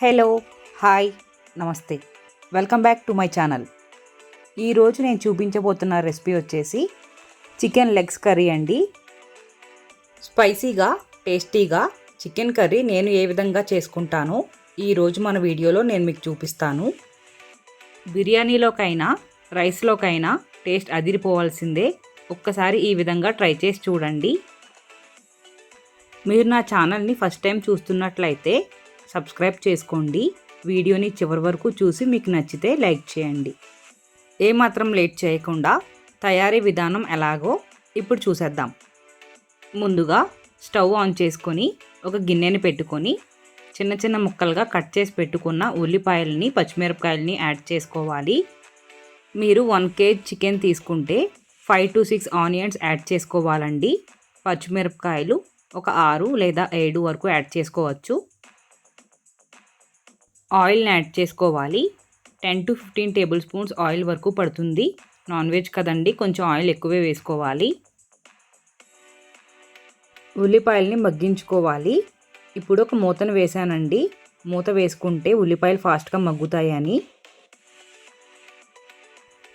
Hello hi నమస్తే. Welcome back to my channel. ఈరోజు నేను చూపించబోతున్న రెసిపీ వచ్చేసి చికెన్ లెగ్స్ కర్రీ అండి. స్పైసీగా టేస్టీగా చికెన్ కర్రీ నేను ఏ విధంగా చేసుకుంటానో ఈరోజు మన వీడియోలో నేను మీకు చూపిస్తాను. బిర్యానీలోకైనా రైస్లోకైనా టేస్ట్ అదిరిపోవాల్సిందే. ఒక్కసారి ఈ విధంగా ట్రై చేసి చూడండి. మీరు నా ఛానల్ని ఫస్ట్ టైం చూస్తున్నట్లయితే సబ్స్క్రైబ్ చేసుకోండి. వీడియోని చివరి వరకు చూసి మీకు నచ్చితే లైక్ చేయండి. ఏమాత్రం లేట్ చేయకుండా తయారీ విధానం ఎలాగో ఇప్పుడు చూసేద్దాం. ముందుగా స్టవ్ ఆన్ చేసుకొని ఒక గిన్నెని పెట్టుకొని చిన్న చిన్న ముక్కలుగా కట్ చేసి పెట్టుకున్న ఉల్లిపాయలని పచ్చిమిరపకాయలని యాడ్ చేసుకోవాలి. మీరు వన్ కేజీ చికెన్ తీసుకుంటే five to six onions add చేసుకోవాలండి. పచ్చిమిరపకాయలు ఒక ఆరు లేదా ఏడు వరకు యాడ్ చేసుకోవచ్చు. ఆయిల్ని యాడ్ చేసుకోవాలి. Ten to fifteen table spoons oil వరకు పడుతుంది. నాన్ వెజ్ కదండి కొంచెం ఆయిల్ ఎక్కువే వేసుకోవాలి. ఉల్లిపాయల్ని మగ్గించుకోవాలి. ఇప్పుడు ఒక మూతను వేసానండి మూత వేసుకుంటే ఉల్లిపాయలు ఫాస్ట్గా మగ్గుతాయని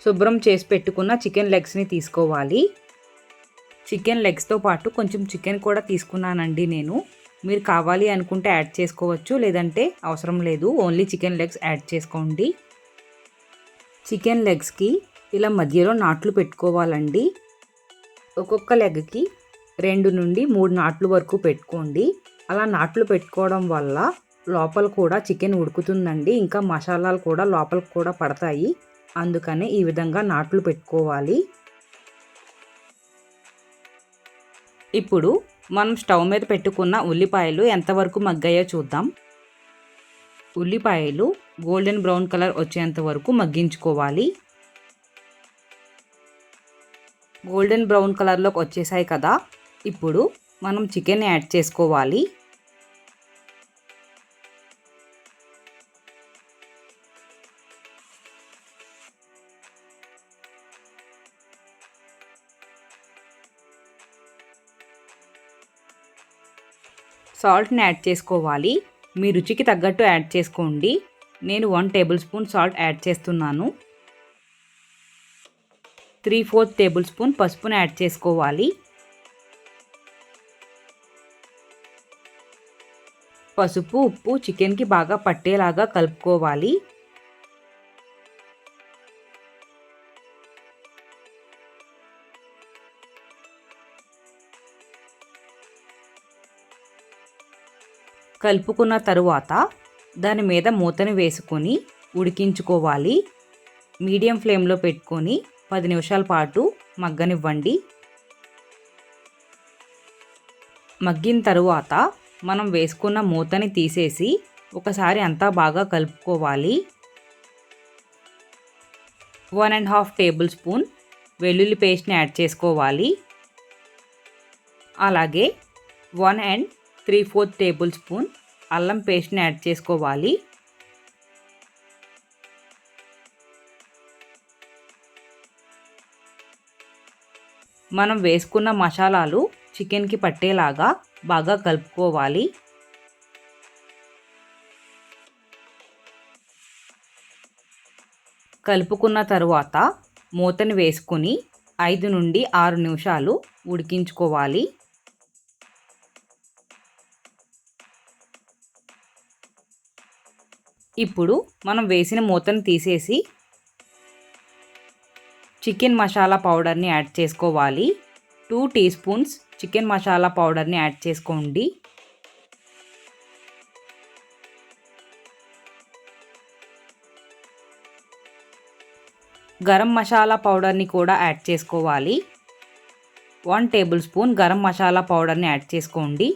శుభ్రం చేసి పెట్టుకున్న చికెన్ లెగ్స్ని తీసుకోవాలి. చికెన్ లెగ్స్తో పాటు కొంచెం చికెన్ కూడా తీసుకున్నానండి నేను. మీరు కావాలి అనుకుంటే యాడ్ చేసుకోవచ్చు లేదంటే అవసరం లేదు. ఓన్లీ చికెన్ లెగ్స్ యాడ్ చేసుకోండి. చికెన్ లెగ్స్కి ఇలా మధ్యలో నాట్లు పెట్టుకోవాలండి. ఒక్కొక్క లెగ్కి రెండు నుండి మూడు నాట్లు వరకు పెట్టుకోండి. అలా నాట్లు పెట్టుకోవడం వల్ల లోపల కూడా చికెన్ ఉడుకుతుందండి. ఇంకా మసాలాలు కూడా లోపలికి కూడా పడతాయి. అందుకనే ఈ విధంగా నాట్లు పెట్టుకోవాలి. ఇప్పుడు మనం స్టవ్ మీద పెట్టుకున్న ఉల్లిపాయలు ఎంతవరకు మగ్గాయో చూద్దాం. ఉల్లిపాయలు గోల్డెన్ బ్రౌన్ కలర్ వచ్చేంత వరకు మగ్గించుకోవాలి. గోల్డెన్ బ్రౌన్ కలర్లోకి వచ్చేసాయి కదా. ఇప్పుడు మనం చికెన్ యాడ్ చేసుకోవాలి. సాల్ట్ని యాడ్ చేసుకోవాలి. మీ రుచికి తగ్గట్టు యాడ్ చేసుకోండి. నేను one table spoon salt add చేస్తున్నాను. త్రీ ఫోర్త్ టేబుల్ స్పూన్ పసుపుని యాడ్ చేసుకోవాలి. పసుపు ఉప్పు చికెన్కి బాగా పట్టేలాగా కలుపుకోవాలి. కలుపుకున్న తరువాత దాని మీద మూతని వేసుకొని ఉడికించుకోవాలి. మీడియం ఫ్లేమ్లో పెట్టుకొని పది నిమిషాల పాటు మగ్గనివ్వండి. మగ్గిన తరువాత మనం వేసుకున్న మూతని తీసేసి ఒకసారి అంతా బాగా కలుపుకోవాలి. One and half table spoon వెల్లుల్లి పేస్ట్ని యాడ్ చేసుకోవాలి. అలాగే one and three fourth table spoon అల్లం పేస్ట్ని యాడ్ చేసుకోవాలి. మనం వేసుకున్న మసాలాలు చికెన్కి పట్టేలాగా బాగా కలుపుకోవాలి. కలుపుకున్న తరువాత మూతని వేసుకుని ఐదు నుండి ఆరు నిమిషాలు ఉడికించుకోవాలి. ఇప్పుడు మనం వేసిన మూతను తీసేసి చికెన్ మసాలా పౌడర్ని యాడ్ చేసుకోవాలి. Two tea spoons chicken masala పౌడర్ని యాడ్ చేసుకోండి. గరం మసాలా పౌడర్ని కూడా యాడ్ చేసుకోవాలి. One table spoon garam masala పౌడర్ని యాడ్ చేసుకోండి.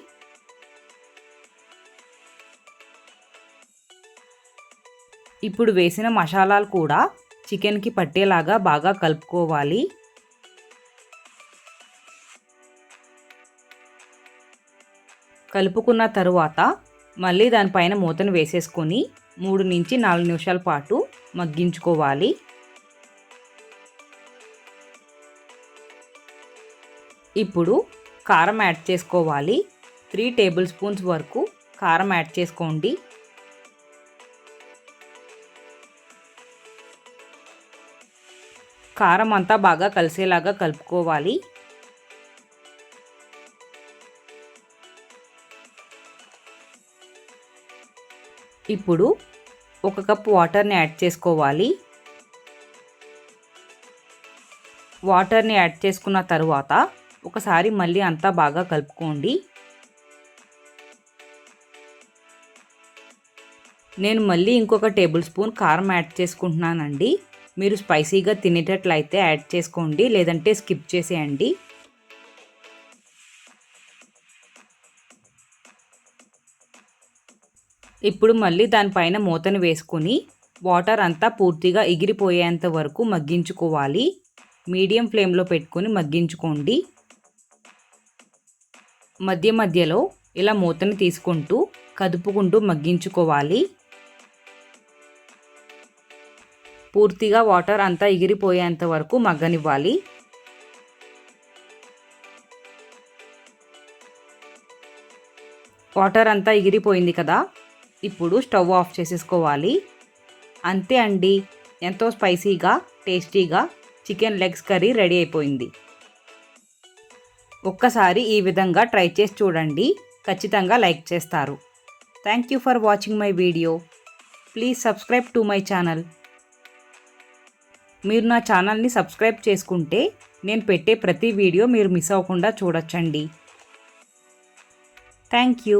ఇప్పుడు వేసిన మసాలాలు కూడా చికెన్కి పట్టేలాగా బాగా కలుపుకోవాలి. కలుపుకున్న తరువాత మళ్ళీ దానిపైన మూతను వేసేసుకొని మూడు నుంచి నాలుగు నిమిషాల పాటు మగ్గించుకోవాలి. ఇప్పుడు కారం యాడ్ చేసుకోవాలి. త్రీ టేబుల్ స్పూన్స్ వరకు కారం యాడ్ చేసుకోండి. కారం అంతా బాగా కలిసేలాగా కలుపుకోవాలి. ఇప్పుడు ఒక కప్ వాటర్ని యాడ్ చేసుకోవాలి. వాటర్ని యాడ్ చేసుకున్న తరువాత ఒకసారి మళ్ళీ అంతా బాగా కలుపుకోండి. నేను మళ్ళీ ఇంకొక టేబుల్ స్పూన్ కారం యాడ్ చేసుకుంటున్నానండి. మీరు స్పైసీగా తినేటట్లయితే యాడ్ చేసుకోండి లేదంటే స్కిప్ చేసేయండి. ఇప్పుడు మళ్ళీ దానిపైన మూతను వేసుకొని వాటర్ అంతా పూర్తిగా ఎగిరిపోయేంత వరకు మగ్గించుకోవాలి. మీడియం ఫ్లేమ్లో పెట్టుకొని మగ్గించుకోండి. మధ్య మధ్యలో ఇలా మూతని తీసుకుంటూ కదుపుకుంటూ మగ్గించుకోవాలి. పూర్తిగా వాటర్ అంతా ఎగిరిపోయేంత వరకు మగ్గనివ్వాలి. వాటర్ అంతా ఎగిరిపోయింది కదా ఇప్పుడు స్టవ్ ఆఫ్ చేసేసుకోవాలి. అంతే అండి ఎంతో స్పైసీగా టేస్టీగా చికెన్ లెగ్స్ కర్రీ రెడీ అయిపోయింది. ఒక్కసారి ఈ విధంగా ట్రై చేసి చూడండి ఖచ్చితంగా లైక్ చేస్తారు. Thank you for watching my video. Please subscribe to my channel. మీరు నా ఛానల్ని సబ్స్క్రైబ్ చేసుకుంటే నేను పెట్టే ప్రతి వీడియో మీరు మిస్ అవ్వకుండా చూడొచ్చండి. Thank you.